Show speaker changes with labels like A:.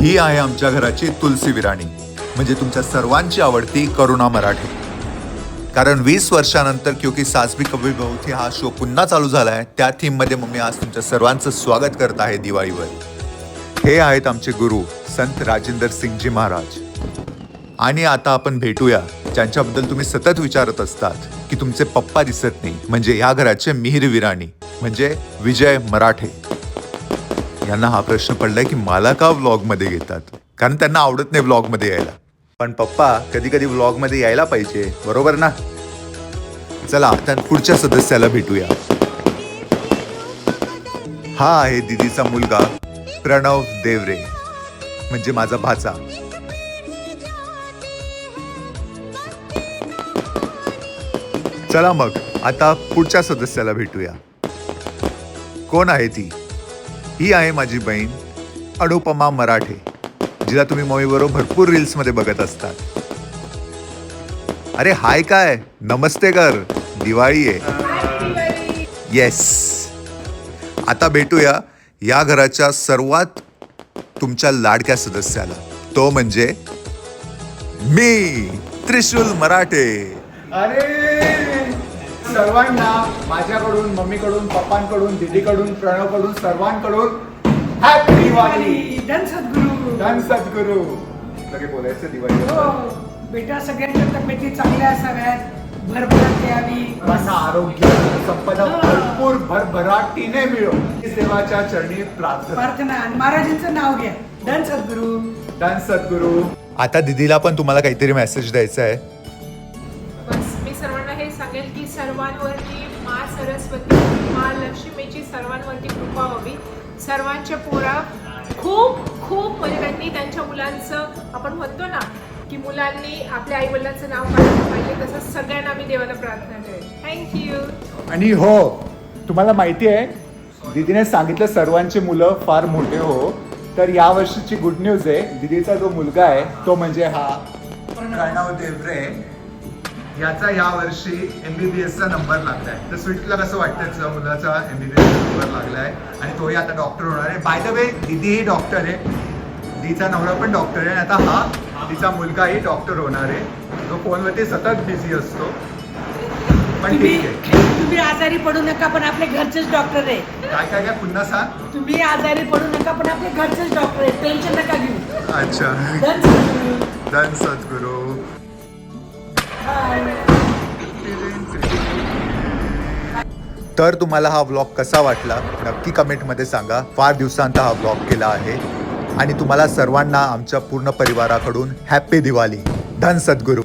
A: ही आहे आमच्या घराची तुलसी विराणी. म्हणजे तुमच्या सर्वांची आवडती करुणा मराठे. कारण वीस वर्षानंतर क्योंकि सासवी कवी बहुती हा शो पुन्हा चालू झाला आहे त्या थीममध्ये मम्मी आज तुमच्या सर्वांचं स्वागत करत आहे दिवाळीवर. हे आहेत आमचे गुरु संत राजेंद्र सिंगजी महाराज. आणि आता आपण भेटूया ज्यांच्याबद्दल तुम्ही सतत विचारत असतात की तुमचे पप्पा दिसत नाही म्हणजे या घराचे मिहिर विराणी म्हणजे विजय मराठे. यांना हा प्रश्न पडलाय की मला का व्लॉगमध्ये घेतात? कारण त्यांना आवडत नाही व्लॉगमध्ये यायला. पण पप्पा कधी कधी व्लॉगमध्ये यायला पाहिजे बरोबर ना? चला आता पुढच्या सदस्याला भेटूया. हा आहे दिदीचा मुलगा प्रणव देवरे. म्हणजे माझा भाचा. चला मग आता पुढच्या सदस्याला भेटूया. कोण आहे ती? ही आहे माझी बहीण अनुपमा मराठे जिला तुम्ही मम्मीबरोबर भरपूर रील्समध्ये बघत असतात. अरे हाय काय? नमस्ते कर दिवाळी आहे. येस आता भेटूया या घराच्या सर्वात तुमच्या लाडक्या सदस्याला. तो म्हणजे मी त्रिशूल मराठे.
B: अरे! सर्वांना माझ्याकडून मम्मीकडून पप्पांकडून दीदीकडून प्रणवकडून सर्वांकडून हॅपी दिवाळी
C: धन सद्गुरू!
B: धन सद्गुरू! लगे बोलायचं दिवाळी
C: हो बेटा सगळ्यांच्या तब्येती चांगल्या असाव्यात भरभराट यावी.
B: असा आरोग्य संपदा भरपूर भरभराटीने मिळो. ही देवाच्या चरणी प्रार्थना.
C: प्रार्थना. आणि महाराजांचं नाव घ्या. धन सद्गुरू.
B: धन सद्गुरू.
A: आता दिदीला पण तुम्हाला काहीतरी मेसेज द्यायचा आहे.
D: सर्वांवरती मा सरस्वती मा लक्ष्मीची सर्वांवरती कृपा व्हावी. सर्वांच्या पोरा खूप खूप म्हणजे त्यांनी त्यांच्या मुलांचं आपण म्हणतो ना की मुलांनी आपल्या आईवडिलांचं नाव काढलं पाहिजे तसं सगळ्यांना मी देवाला प्रार्थना करेन थँक्यू
B: आणि हो तुम्हाला माहिती आहे दीदीने सांगितलं सर्वांची मुलं फार मोठे हो. तर या वर्षीची गुड न्यूज आहे दीदीचा जो मुलगा आहे तो म्हणजे हा. प्रणव देवरे. याचा या वर्षी एमबीबीएस चा नंबर लागलाय. तर स्वीटला कसं वाटतं तुझ्या मुलाचा एमबीबीएस नंबर लागलाय? आणि तोही आता डॉक्टर होणार आहे. बाय द वे दीदी ही डॉक्टर आहे. दीचा नवरा पण डॉक्टर आहे आणि आता हा तिचा मुलगाही डॉक्टर होणार आहे. तो फोनवरती सतत बिझी असतो. पण
C: तुम्ही
B: ठीक आहे.
C: तुम्ही आजारी पडू नका पण आपले घरचेच डॉक्टर आहे.
B: काय काय काय? पुन्हा सांग.
C: तुम्ही आजारी पडू नका पण आपले घरचेच डॉक्टर आहे. टेन्शन नका घेऊ.
A: अच्छा.
C: धन सद्गुरू.
A: तर तुम्हाला हा व्लॉग कसा वाटला नक्की कमेंटमध्ये सांगा. फार दिवसांत हा व्लॉग केला आहे. आणि तुम्हाला सर्वांना आमच्या पूर्ण परिवाराकडून हॅप्पी दिवाळी. धन सद्गुरू.